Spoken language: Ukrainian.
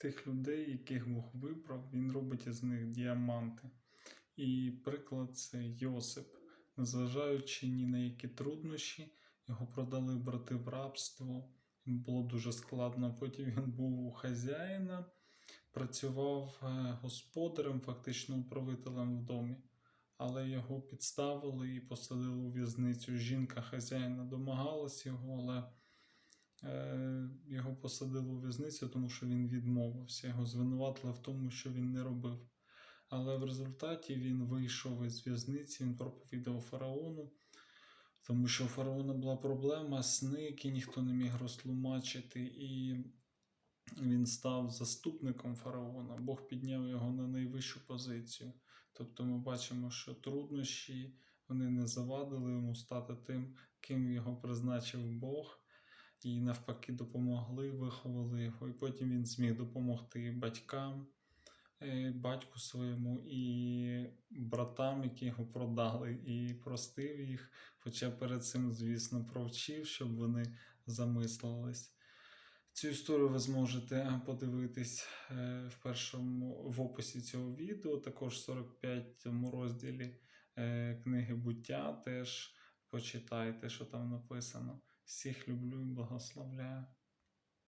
тих людей, яких Бог вибрав, він робить із них діаманти. І приклад це Йосип. Незважаючи ні на які труднощі, його продали брати в рабство. Було дуже складно. Потім він був у хазяїна, працював е, господарем, фактично управителем в домі. Але його підставили і посадили у в'язницю. Жінка хазяїна домагалась його, але посадили у в'язницю, тому що він відмовився. Його звинуватили в тому, що він не робив. Але в результаті він вийшов із в'язниці, він проповідав фараону, тому що у фараона була проблема, сни, які ніхто не міг розтлумачити, і він став заступником фараона. Бог підняв його на найвищу позицію. Тобто ми бачимо, що труднощі вони не завадили йому стати тим, ким його призначив Бог, і навпаки допомогли, виховали його. І потім він зміг допомогти батькам, е, батьку своєму і братам, які його продали, і простив їх. Хоча перед цим, звісно, провчив, щоб вони замислились. Цю історію ви зможете подивитись е, в першому в описі цього відео, також в 45-му розділі е, книги буття. Теж почитайте, що там написано. Всіх люблю і благословляю.